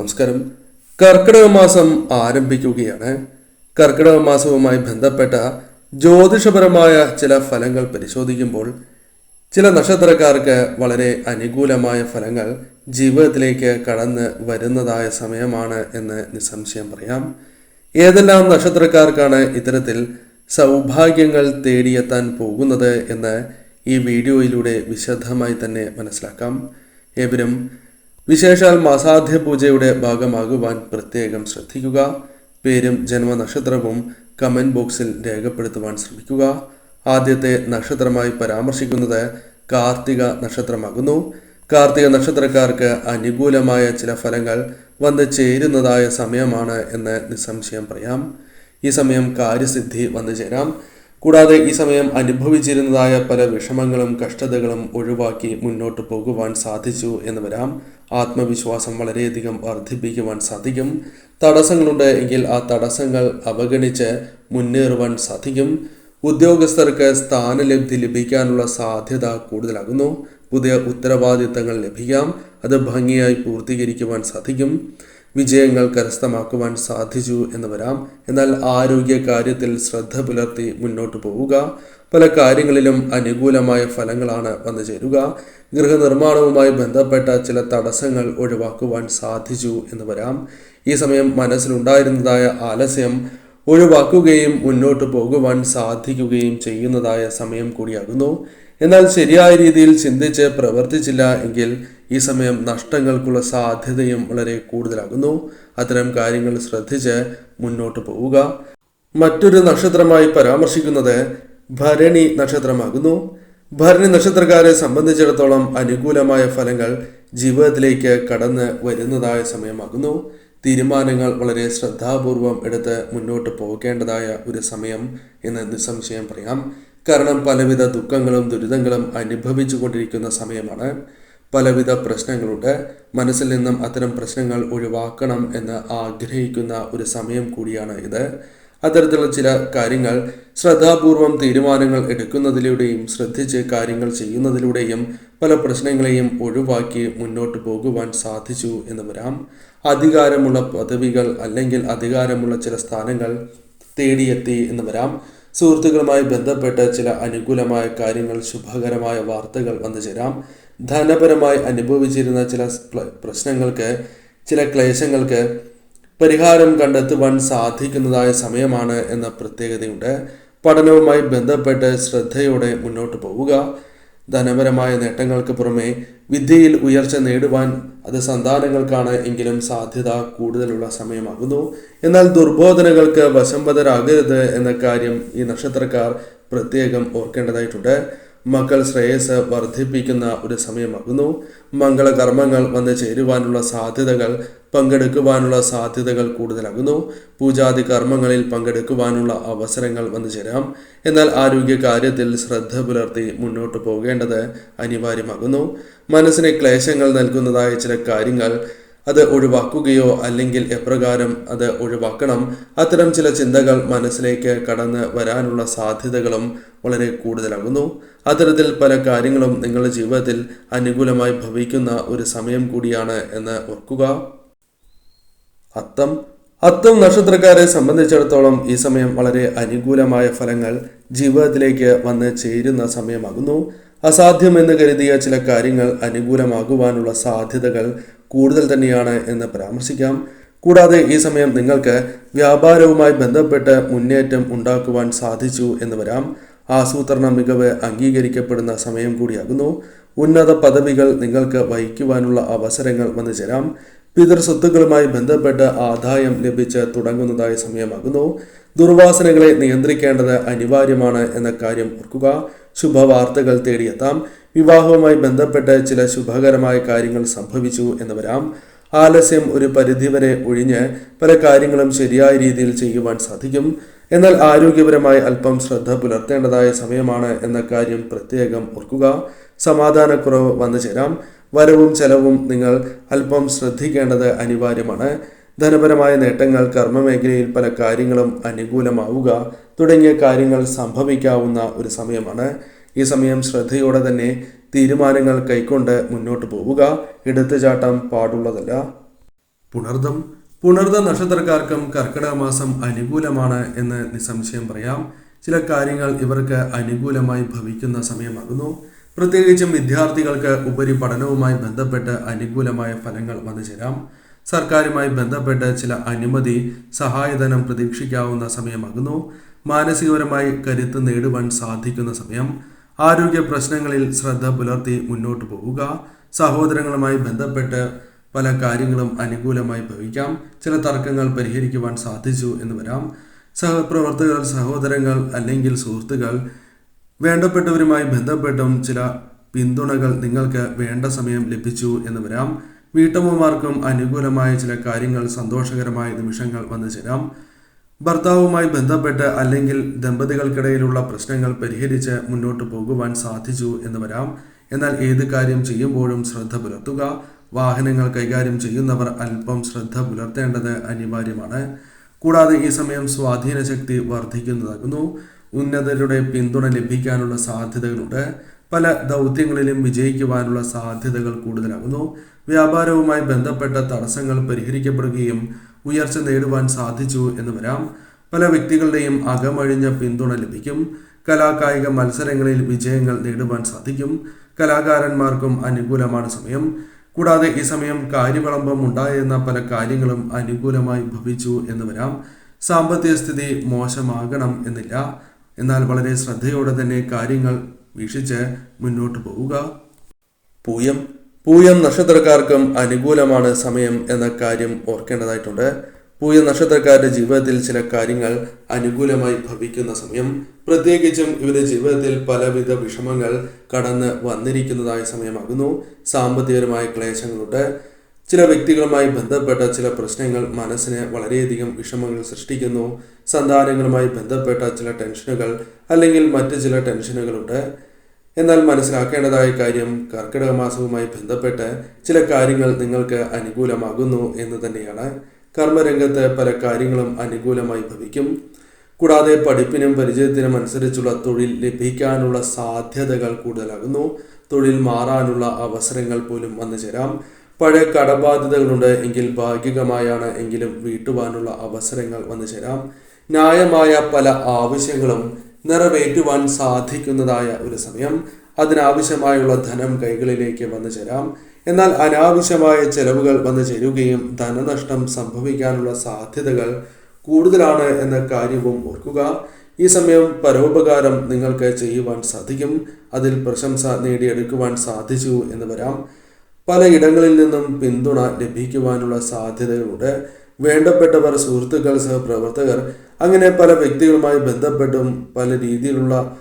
നമസ്കാരം. കർക്കിടക മാസം ആരംഭിക്കുകയാണ്. കർക്കിടക മാസവുമായി ബന്ധപ്പെട്ട ജ്യോതിഷപരമായ ചില ഫലങ്ങൾ പരിശോധിക്കുമ്പോൾ ചില നക്ഷത്രക്കാർക്ക് വളരെ അനുകൂലമായ ഫലങ്ങൾ ജീവിതത്തിലേക്ക് കടന്ന് വരുന്നതായ സമയമാണ് എന്ന് നിസ്സംശയം പറയാം. ഏതെല്ലാം നക്ഷത്രക്കാർക്കാണ് ഇത്തരത്തിൽ സൗഭാഗ്യങ്ങൾ തേടിയെത്താൻ പോകുന്നത് എന്ന് ഈ വീഡിയോയിലൂടെ വിശദമായി തന്നെ മനസ്സിലാക്കാം. ഏവരും വിശേഷാൽ മാസാധ്യ പൂജയുടെ ഭാഗമാകുവാൻ പ്രത്യേകം ശ്രദ്ധിക്കുക. പേരും ജന്മനക്ഷത്രവും കമന്റ് ബോക്സിൽ രേഖപ്പെടുത്തുവാൻ ശ്രമിക്കുക. ആദ്യത്തെ നക്ഷത്രമായി പരാമർശിക്കുന്നത് കാർത്തിക നക്ഷത്രമാകുന്നു. കാർത്തിക നക്ഷത്രക്കാർക്ക് അനുകൂലമായ ചില ഫലങ്ങൾ വന്ന് ചേരുന്നതായ സമയമാണ് എന്ന് നിസ്സംശയം പറയാം. ഈ സമയം കാര്യസിദ്ധി വന്നു ചേരാം. കൂടാതെ ഈ സമയം അനുഭവിച്ചിരുന്നതായ പല വിഷമങ്ങളും കഷ്ടതകളും ഒഴിവാക്കി മുന്നോട്ട് പോകുവാൻ സാധിച്ചു എന്ന് വരാം. ആത്മവിശ്വാസം വളരെയധികം വർദ്ധിപ്പിക്കുവാൻ സാധിക്കും. തടസ്സങ്ങളുണ്ട് എങ്കിൽ ആ തടസ്സങ്ങൾ അവഗണിച്ച് മുന്നേറുവാൻ സാധിക്കും. ഉദ്യോഗസ്ഥർക്ക് സ്ഥാനലബ്ധി ലഭിക്കാനുള്ള സാധ്യത കൂടുതലാകുന്നു. പുതിയ ഉത്തരവാദിത്തങ്ങൾ ലഭിക്കാം. അത് ഭംഗിയായി പൂർത്തീകരിക്കുവാൻ സാധിക്കും. വിജയങ്ങൾ കരസ്ഥമാക്കുവാൻ സാധിച്ചു എന്ന് വരാം. എന്നാൽ ആരോഗ്യ കാര്യത്തിൽ ശ്രദ്ധ പുലർത്തി മുന്നോട്ട് പോവുക. പല കാര്യങ്ങളിലും അനുകൂലമായ ഫലങ്ങളാണ് വന്നു ചേരുക. ഗൃഹനിർമ്മാണവുമായി ബന്ധപ്പെട്ട ചില തടസ്സങ്ങൾ ഒഴിവാക്കുവാൻ സാധിച്ചു എന്ന് വരാം. ഈ സമയം മനസ്സിലുണ്ടായിരുന്നതായ ആലസ്യം ഒഴിവാക്കുകയും മുന്നോട്ട് പോകുവാൻ സാധിക്കുകയും ചെയ്യുന്നതായ സമയം കൂടിയാകുന്നു. എന്നാൽ ശരിയായ രീതിയിൽ ചിന്തിച്ച് പ്രവർത്തിച്ചില്ല എങ്കിൽ ഈ സമയം നഷ്ടങ്ങൾക്കുള്ള സാധ്യതയും വളരെ കൂടുതലാകുന്നു. അത്തരം കാര്യങ്ങൾ ശ്രദ്ധിച്ച് മുന്നോട്ട് പോവുക. മറ്റൊരു നക്ഷത്രമായി പരാമർശിക്കുന്നത് ഭരണി നക്ഷത്രമാകുന്നു. ഭരണി നക്ഷത്രക്കാരെ സംബന്ധിച്ചിടത്തോളം അനുകൂലമായ ഫലങ്ങൾ ജീവിതത്തിലേക്ക് കടന്ന് വരുന്നതായ സമയമാകുന്നു. തീരുമാനങ്ങൾ വളരെ ശ്രദ്ധാപൂർവം എടുത്ത് മുന്നോട്ട് പോകേണ്ടതായ ഒരു സമയം എന്ന് നിസ്സംശയം പറയാം. കാരണം പലവിധ ദുഃഖങ്ങളും ദുരിതങ്ങളും അനുഭവിച്ചു കൊണ്ടിരിക്കുന്ന സമയമാണ്. പലവിധ പ്രശ്നങ്ങളുണ്ട്. മനസ്സിൽ നിന്നും അത്തരം പ്രശ്നങ്ങൾ ഒഴിവാക്കണം എന്ന് ആഗ്രഹിക്കുന്ന ഒരു സമയം കൂടിയാണ് ഇത്. അത്തരത്തിലുള്ള ചില കാര്യങ്ങൾ ശ്രദ്ധാപൂർവം തീരുമാനങ്ങൾ എടുക്കുന്നതിലൂടെയും ശ്രദ്ധിച്ച് കാര്യങ്ങൾ ചെയ്യുന്നതിലൂടെയും പല പ്രശ്നങ്ങളെയും ഒഴിവാക്കി മുന്നോട്ട് പോകുവാൻ സാധിച്ചു എന്ന് വരാം. അധികാരമുള്ള പദവികൾ അല്ലെങ്കിൽ അധികാരമുള്ള ചില സ്ഥാനങ്ങൾ തേടിയെത്തി എന്ന് വരാം. സുഹൃത്തുക്കളുമായി ബന്ധപ്പെട്ട് ചില അനുകൂലമായ കാര്യങ്ങൾ ശുഭകരമായ വാർത്തകൾ വന്നു ചേരാം. ധനപരമായി അനുഭവിച്ചിരുന്ന ചില പ്രശ്നങ്ങൾക്ക് ചില ക്ലേശങ്ങൾക്ക് പരിഹാരം കണ്ടെത്തുവാൻ സാധിക്കുന്നതായ സമയമാണ് എന്ന പ്രത്യേകതയുണ്ട്. പഠനവുമായി ബന്ധപ്പെട്ട് ശ്രദ്ധയോടെ മുന്നോട്ട് പോവുക. ധനപരമായ നേട്ടങ്ങൾക്ക് പുറമെ വിദ്യയിൽ ഉയർച്ച നേടുവാൻ അത് സന്താനങ്ങൾക്കാണ് എങ്കിലും സാധ്യത കൂടുതലുള്ള സമയമാകുന്നു. എന്നാൽ ദുർബോധനകൾക്ക് വശംവതരാകരുത് എന്ന കാര്യം ഈ നക്ഷത്രക്കാർ പ്രത്യേകം ഓർക്കേണ്ടതായിട്ടുണ്ട്. മക്കൾ ശ്രേയസ് വർദ്ധിപ്പിക്കുന്ന ഒരു സമയമാകുന്നു. മംഗളകർമ്മങ്ങൾ വന്ന് ചേരുവാനുള്ള സാധ്യതകൾ പങ്കെടുക്കുവാനുള്ള സാധ്യതകൾ കൂടുതലാകുന്നു. പൂജാതി കർമ്മങ്ങളിൽ പങ്കെടുക്കുവാനുള്ള അവസരങ്ങൾ വന്നു ചേരാം. എന്നാൽ ആരോഗ്യ കാര്യത്തിൽ ശ്രദ്ധ പുലർത്തി മുന്നോട്ട് പോകേണ്ടത് അനിവാര്യമാകുന്നു. മനസ്സിന് ക്ലേശങ്ങൾ നൽകുന്നതായ ചില കാര്യങ്ങൾ അത് ഒഴിവാക്കുകയോ അല്ലെങ്കിൽ എപ്രകാരം അത് ഒഴിവാക്കണം അത്തരം ചില ചിന്തകൾ മനസ്സിലേക്ക് കടന്ന് വരാനുള്ള സാധ്യതകളും വളരെ കൂടുതലാകുന്നു. അത്തരത്തിൽ പല കാര്യങ്ങളും നിങ്ങളുടെ ജീവിതത്തിൽ അനുകൂലമായി ഭവിക്കുന്ന ഒരു സമയം കൂടിയാണ് എന്ന് ഓർക്കുക. അത്തം അത്തം നക്ഷത്രക്കാരെ സംബന്ധിച്ചിടത്തോളം ഈ സമയം വളരെ അനുകൂലമായ ഫലങ്ങൾ ജീവിതത്തിലേക്ക് വന്ന് ചേരുന്ന സമയമാകുന്നു. അസാധ്യമെന്ന് കരുതിയ ചില കാര്യങ്ങൾ അനുകൂലമാകുവാനുള്ള സാധ്യതകൾ കൂടുതൽ തന്നെയാണ് എന്ന് പരാമർശിക്കാം. കൂടാതെ ഈ സമയം നിങ്ങൾക്ക് വ്യാപാരവുമായി ബന്ധപ്പെട്ട് മുന്നേറ്റം ഉണ്ടാക്കുവാൻ സാധിച്ചു എന്ന് വരാം. ആസൂത്രണ മികവ് അംഗീകരിക്കപ്പെടുന്ന സമയം കൂടിയാകുന്നു. ഉന്നത പദവികൾ നിങ്ങൾക്ക് വഹിക്കുവാനുള്ള അവസരങ്ങൾ വന്നു ചേരാം. പിതൃസ്വത്തുക്കളുമായി ബന്ധപ്പെട്ട് ആദായം ലഭിച്ച് തുടങ്ങുന്നതായ സമയമാകുന്നു. ദുർവാസനകളെ നിയന്ത്രിക്കേണ്ടത് അനിവാര്യമാണ് എന്ന കാര്യം ഓർക്കുക. ശുഭവാർത്തകൾ തേടിയെത്താം. വിവാഹവുമായി ബന്ധപ്പെട്ട് ചില ശുഭകരമായ കാര്യങ്ങൾ സംഭവിച്ചു എന്ന് വരാം. ആലസ്യം ഒരു പരിധിവരെ ഒഴിഞ്ഞ് പല കാര്യങ്ങളും ശരിയായ രീതിയിൽ ചെയ്യുവാൻ സാധിക്കും. എന്നാൽ ആരോഗ്യപരമായി അല്പം ശ്രദ്ധ പുലർത്തേണ്ടതായ സമയമാണ് എന്ന കാര്യം പ്രത്യേകം ഓർക്കുക. സമാധാനക്കുറവ് വന്നു ചേരാം വരവും ചെലവും നിങ്ങൾ അല്പം ശ്രദ്ധിക്കേണ്ടത് അനിവാര്യമാണ്. ധനപരമായ നേട്ടങ്ങൾ കർമ്മമേഖലയിൽ പല കാര്യങ്ങളും അനുകൂലമാവുക തുടങ്ങിയ കാര്യങ്ങൾ സംഭവിക്കാവുന്ന ഒരു സമയമാണ്. ഈ സമയം ശ്രദ്ധയോടെ തന്നെ തീരുമാനങ്ങൾ കൈക്കൊണ്ട് മുന്നോട്ട് പോവുക. എടുത്തുചാട്ടം പാടുള്ളതല്ല. പുണർദം. പുണർദ നക്ഷത്രക്കാർക്കും കർക്കിടക മാസം അനുകൂലമാണ് എന്ന് നിസ്സംശയം പറയാം. ചില കാര്യങ്ങൾ ഇവർക്ക് അനുകൂലമായി ഭവിക്കുന്ന സമയമാകുന്നു. പ്രത്യേകിച്ചും വിദ്യാർത്ഥികൾക്ക് ഉപരിപഠനവുമായി ബന്ധപ്പെട്ട് അനുകൂലമായ ഫലങ്ങൾ വന്നു ചേരാം. സർക്കാരുമായി ബന്ധപ്പെട്ട് ചില അനുമതി സഹായധനം പ്രതീക്ഷിക്കാവുന്ന സമയമാകുന്നു. മാനസികപരമായി കരുത്ത് നേടുവാൻ സാധിക്കുന്ന സമയം. ആരോഗ്യ പ്രശ്നങ്ങളിൽ ശ്രദ്ധ പുലർത്തി മുന്നോട്ട് പോവുക. സഹോദരങ്ങളുമായി ബന്ധപ്പെട്ട് പല കാര്യങ്ങളും അനുകൂലമായി ഭവിക്കാം. ചില തർക്കങ്ങൾ പരിഹരിക്കുവാൻ സാധിച്ചു എന്ന് വരാം. സഹപ്രവർത്തകർ സഹോദരങ്ങൾ അല്ലെങ്കിൽ സുഹൃത്തുക്കൾ വേണ്ടപ്പെട്ടവരുമായി ബന്ധപ്പെട്ടും ചില പിന്തുണകൾ നിങ്ങൾക്ക് വേണ്ട സമയം ലഭിച്ചു എന്ന് വരാം. വീട്ടമ്മമാർക്കും അനുകൂലമായ ചില കാര്യങ്ങൾ സന്തോഷകരമായ നിമിഷങ്ങൾ വന്നു ചേരാം. ഭർത്താവുമായി ബന്ധപ്പെട്ട് അല്ലെങ്കിൽ ദമ്പതികൾക്കിടയിലുള്ള പ്രശ്നങ്ങൾ പരിഹരിച്ച് മുന്നോട്ട് പോകുവാൻ സാധിച്ചു എന്ന് വരാം. എന്നാൽ ഏത് കാര്യം ചെയ്യുമ്പോഴും ശ്രദ്ധ പുലർത്തുക. വാഹനങ്ങൾ കൈകാര്യം ചെയ്യുന്നവർ അല്പം ശ്രദ്ധ പുലർത്തേണ്ടത് അനിവാര്യമാണ്. കൂടാതെ ഈ സമയം സ്വാധീന ശക്തി വർദ്ധിക്കുന്നതാകുന്നു. ഉന്നതരുടെ പിന്തുണ ലഭിക്കാനുള്ള സാധ്യതകളുണ്ട്. പല ദൗത്യങ്ങളിലും വിജയിക്കുവാനുള്ള സാധ്യതകൾ കൂടുതലാകുന്നു. വ്യാപാരവുമായി ബന്ധപ്പെട്ട തടസ്സങ്ങൾ പരിഹരിക്കപ്പെടുകയും ഉയർച്ച നേടുവാൻ സാധിച്ചു എന്ന് വരാം. പല വ്യക്തികളുടെയും അകമഴിഞ്ഞ പിന്തുണ ലഭിക്കും. കലാകായിക മത്സരങ്ങളിൽ വിജയങ്ങൾ നേടുവാൻ സാധിക്കും. കലാകാരന്മാർക്കും അനുകൂലമാണ് സമയം. കൂടാതെ ഈ സമയം കാര്യവിളംബം ഉണ്ടായിരുന്ന പല കാര്യങ്ങളും അനുകൂലമായി ഭവിച്ചു എന്ന് വരാം. സാമ്പത്തിക സ്ഥിതി മോശമാകണം എന്നില്ല. എന്നാൽ വളരെ ശ്രദ്ധയോടെ തന്നെ കാര്യങ്ങൾ വീക്ഷിച്ച് മുന്നോട്ട് പോവുക. പൂയം പൂയം നക്ഷത്രക്കാർക്കും അനുകൂലമാണ് സമയം എന്ന കാര്യം ഓർക്കേണ്ടതായിട്ടുണ്ട്. പൂയം നക്ഷത്രക്കാരുടെ ജീവിതത്തിൽ ചില കാര്യങ്ങൾ അനുകൂലമായി ഭവിക്കുന്ന സമയം പ്രത്യേകിച്ചും ഇവരുടെ ജീവിതത്തിൽ പലവിധ വിഷമങ്ങൾ കടന്ന് വന്നിരിക്കുന്നതായ സമയമാകുന്നു. സാമ്പത്തികപരമായ ക്ലേശങ്ങളുണ്ട്. ചില വ്യക്തികളുമായി ബന്ധപ്പെട്ട ചില പ്രശ്നങ്ങൾ മനസ്സിന് വളരെയധികം വിഷമങ്ങൾ സൃഷ്ടിക്കുന്നു. സന്താനങ്ങളുമായി ബന്ധപ്പെട്ട ചില ടെൻഷനുകൾ അല്ലെങ്കിൽ മറ്റ് ചില ടെൻഷനുകളുണ്ട്. എന്നാൽ മനസ്സിലാക്കേണ്ടതായ കാര്യം കർക്കിടക മാസവുമായി ബന്ധപ്പെട്ട് ചില കാര്യങ്ങൾ നിങ്ങൾക്ക് അനുകൂലമാകുന്നു എന്ന് തന്നെയാണ്. കർമ്മരംഗത്ത് പല കാര്യങ്ങളും അനുകൂലമായി ഭവിക്കും. കൂടാതെ പഠിപ്പിനും പരിചയത്തിനും അനുസരിച്ചുള്ള തൊഴിൽ ലഭിക്കാനുള്ള സാധ്യതകൾ കൂടുതലാകുന്നു. തൊഴിൽ മാറാനുള്ള അവസരങ്ങൾ പോലും വന്നു ചേരാം പഴയ കടബാധ്യതകളുണ്ട്. എങ്കിൽ ഭാഗികമായാണ് എങ്കിലും വീട്ടുവാനുള്ള അവസരങ്ങൾ വന്നു ചേരാം. ന്യായമായ പല ആവശ്യങ്ങളും നിറവേറ്റുവാൻ സാധിക്കുന്നതായ ഒരു സമയം. അതിനാവശ്യമായുള്ള ധനം കൈകളിലേക്ക് വന്നു ചേരാം. എന്നാൽ അനാവശ്യമായ ചെലവുകൾ വന്നു ചേരുകയും ധനനഷ്ടം സംഭവിക്കാനുള്ള സാധ്യതകൾ കൂടുതലാണ് എന്ന കാര്യവും ഓർക്കുക. ഈ സമയം പരോപകാരം നിങ്ങൾക്ക് ചെയ്യുവാൻ സാധിക്കും. അതിൽ പ്രശംസ നേടിയെടുക്കുവാൻ സാധിച്ചു എന്ന് വരാം. പലയിടങ്ങളിൽ നിന്നും പിന്തുണ ലഭിക്കുവാനുള്ള സാധ്യതകളുണ്ട്. വേണ്ടപ്പെട്ടവർ സുഹൃത്തുക്കൾ സഹപ്രവർത്തകർ അങ്ങനെ പല വ്യക്തികളുമായി ബന്ധപ്പെട്ടും പല രീതിയിലുള്ള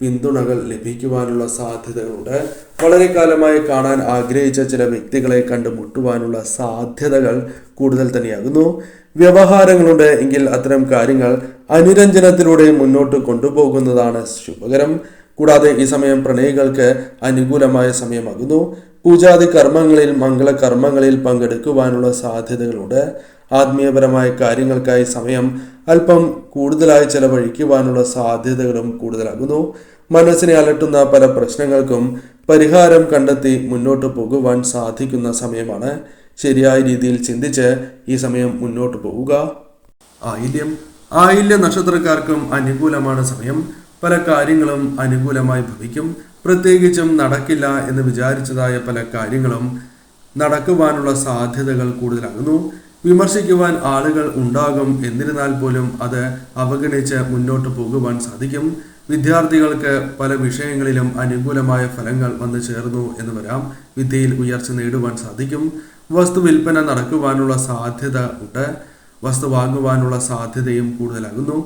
പിന്തുണകൾ ലഭിക്കുവാനുള്ള സാധ്യതകളുണ്ട്. വളരെ കാലമായി കാണാൻ ആഗ്രഹിച്ച ചില വ്യക്തികളെ കണ്ടുമുട്ടുവാനുള്ള സാധ്യതകൾ കൂടുതൽ തന്നെയാകുന്നു. വ്യവഹാരങ്ങളുണ്ട് എങ്കിൽ അത്തരം കാര്യങ്ങൾ അനുരഞ്ജനത്തിലൂടെ മുന്നോട്ട് കൊണ്ടുപോകുന്നതാണ് ശുഭകരം. കൂടാതെ ഈ സമയം പ്രണയികൾക്ക് അനുകൂലമായ സമയമാകുന്നു. പൂജാതി കർമ്മങ്ങളിൽ മംഗളകർമ്മങ്ങളിൽ പങ്കെടുക്കുവാനുള്ള സാധ്യതകളുണ്ട്. ആത്മീയപരമായ കാര്യങ്ങൾക്കായി സമയം അല്പം കൂടുതലായി ചെലവഴിക്കുവാനുള്ള സാധ്യതകളും കൂടുതലാകുന്നു. മനസ്സിനെ അലട്ടുന്ന പല പ്രശ്നങ്ങൾക്കും പരിഹാരം കണ്ടെത്തി മുന്നോട്ട് പോകുവാൻ സാധിക്കുന്ന സമയമാണ്. ശരിയായ രീതിയിൽ ചിന്തിച്ച് ഈ സമയം മുന്നോട്ട് പോവുക. ആയില്യം. ആയില്യ നക്ഷത്രക്കാർക്കും അനുകൂലമാണ് സമയം. പല കാര്യങ്ങളും അനുകൂലമായി ഭവിക്കും. പ്രത്യേകിച്ചും നടക്കില്ല എന്ന് വിചാരിച്ചതായ പല കാര്യങ്ങളും നടക്കുവാനുള്ള സാധ്യതകൾ കൂടുതലാകുന്നു. വിമർശിക്കുവാൻ ആളുകൾ ഉണ്ടാകും. എന്നിരുന്നാൽ പോലും അത് അവഗണിച്ച് മുന്നോട്ട് പോകുവാൻ സാധിക്കും. വിദ്യാർത്ഥികൾക്ക് പല വിഷയങ്ങളിലും അനുകൂലമായ ഫലങ്ങൾ വന്നു ചേർന്നു എന്ന് വരാം. വിദ്യയിൽ ഉയർച്ച നേടുവാൻ സാധിക്കും. വസ്തു വിൽപ്പന നടക്കുവാനുള്ള സാധ്യത ഉണ്ട്. വസ്തു വാങ്ങുവാനുള്ള സാധ്യതയും കൂടുതലാകുന്നു.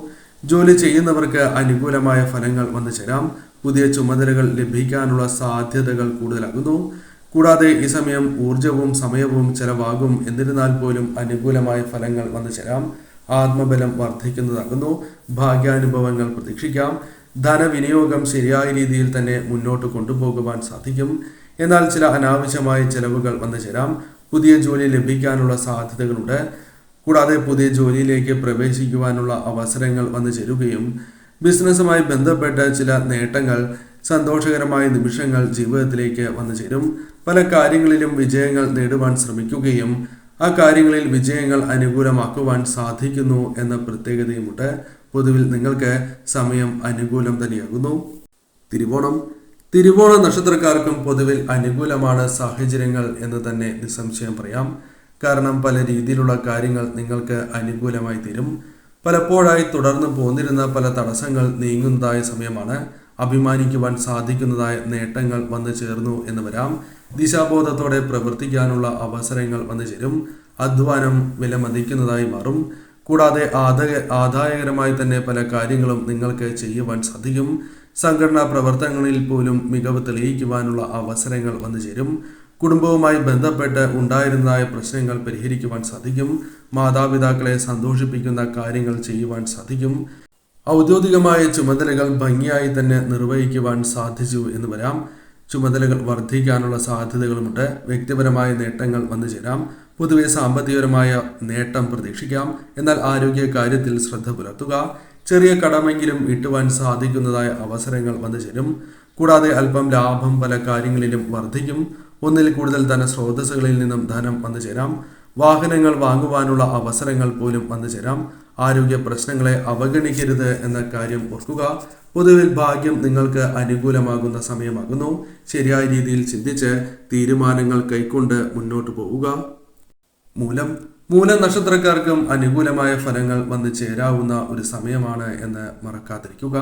ജോലി ചെയ്യുന്നവർക്ക് അനുകൂലമായ ഫലങ്ങൾ വന്നു ചേരാം. പുതിയ ചുമതലകൾ ലഭിക്കാനുള്ള സാധ്യതകൾ കൂടുതലാകുന്നു കൂടാതെ ഈ സമയം ഊർജവും സമയവും ചെലവാകും. എന്നിരുന്നാൽ പോലും അനുകൂലമായ ഫലങ്ങൾ വന്നു ചേരാം. ആത്മബലം വർദ്ധിക്കുന്നതാകുന്നു. ഭാഗ്യാനുഭവങ്ങൾ പ്രതീക്ഷിക്കാം. ധനവിനിയോഗം ശരിയായ രീതിയിൽ തന്നെ മുന്നോട്ട് കൊണ്ടുപോകുവാൻ സാധിക്കും. എന്നാൽ ചില അനാവശ്യമായ ചെലവുകൾ വന്നു ചേരാം. പുതിയ ജോലി ലഭിക്കാനുള്ള സാധ്യതകളുണ്ട്. കൂടാതെ പുതിയ ജോലിയിലേക്ക് പ്രവേശിക്കുവാനുള്ള അവസരങ്ങൾ വന്നു ചേരുകയും ബിസിനസ്സുമായി ബന്ധപ്പെട്ട ചില നേട്ടങ്ങൾ സന്തോഷകരമായ നിമിഷങ്ങൾ ജീവിതത്തിലേക്ക് വന്നു ചേരും. പല കാര്യങ്ങളിലും വിജയങ്ങൾ നേടുവാൻ ശ്രമിക്കുകയും ആ കാര്യങ്ങളിൽ വിജയങ്ങൾ അനുകൂലമാക്കുവാൻ സാധിക്കുന്നു എന്ന പ്രത്യേകതയുമുണ്ട്. പൊതുവിൽ നിങ്ങൾക്ക് സമയം അനുകൂലം തന്നെയാകുന്നു. തിരുവോണം. തിരുവോണ നക്ഷത്രക്കാർക്കും പൊതുവിൽ അനുകൂലമാണ് സാഹചര്യങ്ങൾ എന്ന് തന്നെ നിസ്സംശയം പറയാം. കാരണം പല രീതിയിലുള്ള കാര്യങ്ങൾ നിങ്ങൾക്ക് അനുകൂലമായി തീരും. പലപ്പോഴായി തുടർന്ന് പോന്നിരുന്ന പല തടസ്സങ്ങൾ നീങ്ങുന്നതായ സമയമാണ് അഭിമാനിക്കുവാൻ സാധിക്കുന്നതായ നേട്ടങ്ങൾ വന്നു ചേർന്നു എന്ന് വരാം. ദിശാബോധത്തോടെ പ്രവർത്തിക്കാനുള്ള അവസരങ്ങൾ വന്നു ചേരും. അധ്വാനം വിലമതിക്കുന്നതായി മാറും. കൂടാതെ ആദായ ആദായകരമായി തന്നെ പല കാര്യങ്ങളും നിങ്ങൾക്ക് ചെയ്യുവാൻ സാധിക്കും. സംഘടനാ പ്രവർത്തനങ്ങളിൽ പോലും മികവ് തെളിയിക്കുവാനുള്ള അവസരങ്ങൾ വന്നു ചേരും. കുടുംബവുമായി ബന്ധപ്പെട്ട് ഉണ്ടായിരുന്നതായ പ്രശ്നങ്ങൾ പരിഹരിക്കുവാൻ സാധിക്കും. മാതാപിതാക്കളെ സന്തോഷിപ്പിക്കുന്ന കാര്യങ്ങൾ ചെയ്യുവാൻ സാധിക്കും. ഔദ്യോഗികമായ ചുമതലകൾ ഭംഗിയായി തന്നെ നിർവഹിക്കുവാൻ സാധിച്ചു എന്ന് വരാം. ചുമതലകൾ വർദ്ധിക്കാനുള്ള സാധ്യതകളുമുണ്ട്. വ്യക്തിപരമായ നേട്ടങ്ങൾ വന്നു ചേരാം. പൊതുവെ സാമ്പത്തികപരമായ നേട്ടം പ്രതീക്ഷിക്കാം. എന്നാൽ ആരോഗ്യ കാര്യത്തിൽ ശ്രദ്ധ പുലർത്തുക. ചെറിയ കടമെങ്കിലും ഇട്ടുവാൻ സാധിക്കുന്നതായ അവസരങ്ങൾ വന്നു ചേരും. കൂടാതെ അല്പം ലാഭം പല കാര്യങ്ങളിലും വർദ്ധിക്കും. ഒന്നിൽ കൂടുതൽ ധനസ്രോതസ്സുകളിൽ നിന്നും ധനം വന്നു ചേരാം. വാഹനങ്ങൾ വാങ്ങുവാനുള്ള അവസരങ്ങൾ പോലും വന്നു ചേരാം. ആരോഗ്യ പ്രശ്നങ്ങളെ അവഗണിക്കരുത് എന്ന കാര്യം ഓർക്കുക. പൊതുവിൽ ഭാഗ്യം നിങ്ങൾക്ക് അനുകൂലമാകുന്ന സമയമാകുന്നു. ശരിയായ രീതിയിൽ ചിന്തിച്ച് തീരുമാനങ്ങൾ കൈക്കൊണ്ട് മുന്നോട്ട് പോവുക. മൂലം മൂല നക്ഷത്രക്കാർക്കും അനുകൂലമായ ഫലങ്ങൾ വന്നു ചേരാവുന്ന ഒരു സമയമാണ് എന്ന് മറക്കാതിരിക്കുക.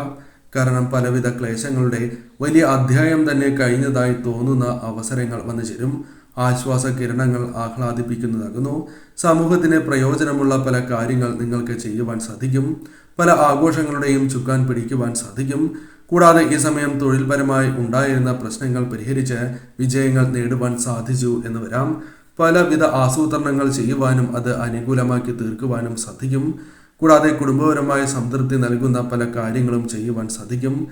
കാരണം പലവിധ ക്ലേശങ്ങളുടെ വലിയ അധ്യായം തന്നെ കഴിഞ്ഞതായി തോന്നുന്ന അവസരങ്ങൾ വന്നു ചേരും. ആശ്വാസ കിരണങ്ങൾ ആഹ്ലാദിപ്പിക്കുന്നതാകുന്നു. സമൂഹത്തിന് പ്രയോജനമുള്ള പല കാര്യങ്ങൾ നിങ്ങൾക്ക് ചെയ്യുവാൻ സാധിക്കും. പല ആഘോഷങ്ങളുടെയും ചുക്കാൻ പിടിക്കുവാൻ സാധിക്കും. കൂടാതെ ഈ സമയം തൊഴിൽപരമായി ഉണ്ടായിരുന്ന പ്രശ്നങ്ങൾ പരിഹരിച്ച് വിജയങ്ങൾ നേടുവാൻ സാധിച്ചു എന്ന് വരാം. പലവിധ ആസൂത്രണങ്ങൾ ചെയ്യുവാനും അത് അനുകൂലമാക്കി തീർക്കുവാനും സാധിക്കും. കൂടാതെ കുടുംബപരമായ സംതൃപ്തി നൽകുന്ന പല കാര്യങ്ങളും ചെയ്യുവാൻ സാധിക്കും.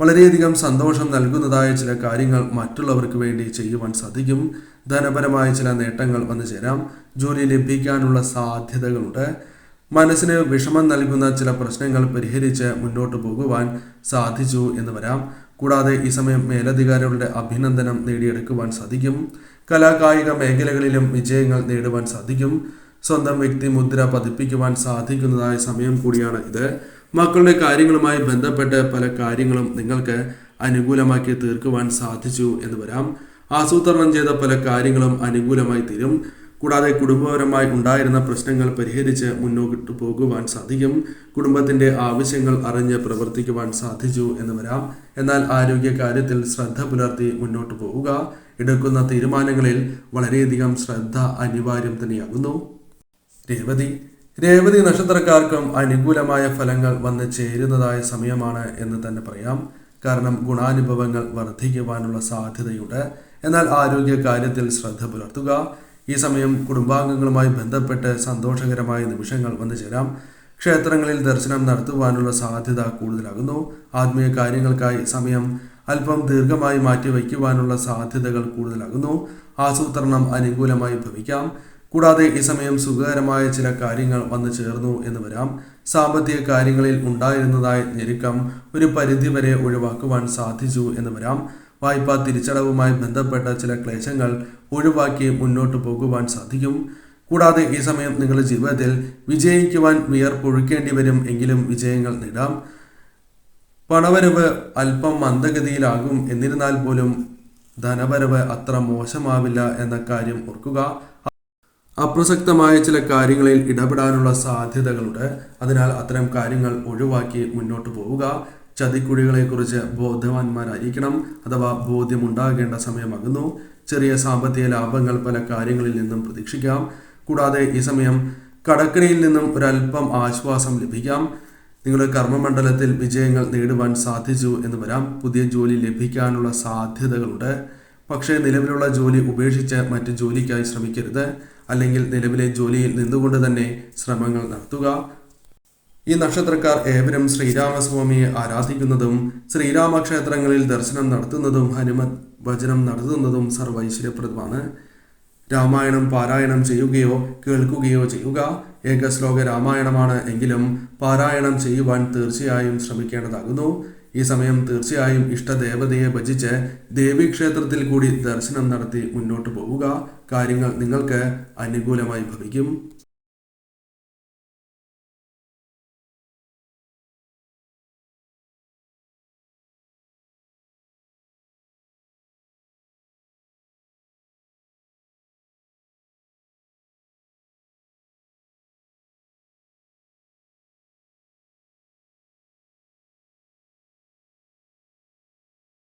വളരെയധികം സന്തോഷം നൽകുന്നതായ ചില കാര്യങ്ങൾ മറ്റുള്ളവർക്ക് വേണ്ടി ചെയ്യുവാൻ സാധിക്കും. ധനപരമായ ചില നേട്ടങ്ങൾ വന്നു ചേരാം. ജോലി ലഭിക്കാനുള്ള സാധ്യതകളുണ്ട്. മനസ്സിന് വിഷമം നൽകുന്ന ചില പ്രശ്നങ്ങൾ പരിഹരിച്ച് മുന്നോട്ട് പോകുവാൻ സാധിച്ചു എന്ന് വരാം. കൂടാതെ ഈ സമയം മേലധികാരികളുടെ അഭിനന്ദനം നേടിയെടുക്കുവാൻ സാധിക്കും. കലാകായിക മേഖലകളിലും വിജയങ്ങൾ നേടുവാൻ സാധിക്കും. സ്വന്തം വ്യക്തി മുദ്ര പതിപ്പിക്കുവാൻ സാധിക്കുന്നതായ സമയം കൂടിയാണ് ഇത്. മക്കളുടെ കാര്യങ്ങളുമായി ബന്ധപ്പെട്ട് പല കാര്യങ്ങളും നിങ്ങൾക്ക് അനുകൂലമാക്കി തീർക്കുവാൻ സാധിച്ചു എന്ന് വരാം. ആസൂത്രണം ചെയ്ത പല കാര്യങ്ങളും അനുകൂലമായി തീരും. കൂടാതെ കുടുംബപരമായി ഉണ്ടായിരുന്ന പ്രശ്നങ്ങൾ പരിഹരിച്ച് മുന്നോട്ട് പോകുവാൻ സാധിക്കും. കുടുംബത്തിന്റെ ആവശ്യങ്ങൾ അറിഞ്ഞ് പ്രവർത്തിക്കുവാൻ സാധിച്ചു എന്ന് വരാം. എന്നാൽ ആരോഗ്യ കാര്യത്തിൽ ശ്രദ്ധ പുലർത്തി മുന്നോട്ട് പോവുക. എടുക്കുന്ന തീരുമാനങ്ങളിൽ വളരെയധികം ശ്രദ്ധ അനിവാര്യം തന്നെയാകുന്നു. രേവതി. രേവതി നക്ഷത്രക്കാർക്കും അനുകൂലമായ ഫലങ്ങൾ വന്ന് ചേരുന്നതായ സമയമാണ് എന്ന് തന്നെ പറയാം. കാരണം ഗുണാനുഭവങ്ങൾ വർദ്ധിക്കുവാനുള്ള സാധ്യതയുണ്ട്. എന്നാൽ ആരോഗ്യ കാര്യത്തിൽ ശ്രദ്ധ പുലർത്തുക. ഈ സമയം കുടുംബാംഗങ്ങളുമായി ബന്ധപ്പെട്ട് സന്തോഷകരമായ നിമിഷങ്ങൾ വന്നു ചേരാം. ക്ഷേത്രങ്ങളിൽ ദർശനം നടത്തുവാനുള്ള സാധ്യത കൂടുതലാകുന്നു. ആത്മീയ കാര്യങ്ങൾക്കായി സമയം അല്പം ദീർഘമായി മാറ്റി വയ്ക്കുവാനുള്ള സാധ്യതകൾ കൂടുതലാകുന്നു. ആസൂത്രണം അനുകൂലമായി ഭവിക്കാം. കൂടാതെ ഈ സമയം സുഖകരമായ ചില കാര്യങ്ങൾ വന്നു ചേർന്നു എന്ന് വരാം. സാമ്പത്തിക കാര്യങ്ങളിൽ ഉണ്ടായിരുന്നതായ ഞെരുക്കം ഒരു പരിധിവരെ ഒഴിവാക്കുവാൻ സാധിച്ചു എന്ന് വരാം. വായ്പാ തിരിച്ചടവുമായി ബന്ധപ്പെട്ട ചില ക്ലേശങ്ങൾ ഒഴിവാക്കി മുന്നോട്ട് പോകുവാൻ സാധിക്കും. കൂടാതെ ഈ സമയം നിങ്ങളുടെ ജീവിതത്തിൽ വിജയിക്കുവാൻ വിയർപ്പൊഴുക്കേണ്ടി വരും എങ്കിലും വിജയങ്ങൾ നേടാം. പണവരവ് അല്പം മന്ദഗതിയിലാകും. എന്നിരുന്നാൽ പോലും ധനവരവ് അത്ര മോശമാവില്ല എന്ന കാര്യം ഓർക്കുക. അപ്രസക്തമായ ചില കാര്യങ്ങളിൽ ഇടപെടാനുള്ള സാധ്യതകളുണ്ട്. അതിനാൽ അത്തരം കാര്യങ്ങൾ ഒഴിവാക്കി മുന്നോട്ട് പോവുക. ചതിക്കുഴികളെക്കുറിച്ച് ബോധവാന്മാരായിരിക്കണം അഥവാ ബോധ്യമുണ്ടാകേണ്ട സമയമാകുന്നു. ചെറിയ സാമ്പത്തിക ലാഭങ്ങൾ പല കാര്യങ്ങളിൽ നിന്നും പ്രതീക്ഷിക്കാം. കൂടാതെ ഈ സമയം കടക്കണിയിൽ നിന്നും ഒരല്പം ആശ്വാസം ലഭിക്കാം. നിങ്ങളുടെ കർമ്മമണ്ഡലത്തിൽ വിജയങ്ങൾ നേടുവാൻ സാധിച്ചു എന്ന് വരാം. പുതിയ ജോലി ലഭിക്കാനുള്ള സാധ്യതകളുണ്ട്. പക്ഷേ നിലവിലുള്ള ജോലി ഉപേക്ഷിച്ച് മറ്റ് ജോലിക്കായി ശ്രമിക്കരുത്. അല്ലെങ്കിൽ നിലവിലെ ജോലിയിൽ നിന്നുകൊണ്ട് തന്നെ ശ്രമങ്ങൾ നടത്തുക. ഈ നക്ഷത്രക്കാർ ഏവരും ശ്രീരാമസ്വാമിയെ ആരാധിക്കുന്നതും ശ്രീരാമക്ഷേത്രങ്ങളിൽ ദർശനം നടത്തുന്നതും ഹനുമത് വചനം നടത്തുന്നതും സർവൈശ്വര്യപ്രദമാണ്. രാമായണം പാരായണം ചെയ്യുകയോ കേൾക്കുകയോ ചെയ്യുക. ഏകശ്ലോക രാമായണമാണ് എങ്കിലും പാരായണം ചെയ്യുവാൻ തീർച്ചയായും ശ്രമിക്കേണ്ടതാകുന്നു. ഈ സമയം തീർച്ചയായും ഇഷ്ടദേവതയെ ഭജിച്ച് ദേവീക്ഷേത്രത്തിൽ കൂടി ദർശനം നടത്തി മുന്നോട്ട് പോവുക. കാര്യങ്ങൾ നിങ്ങൾക്ക് അനുകൂലമായി ഭവിക്കും.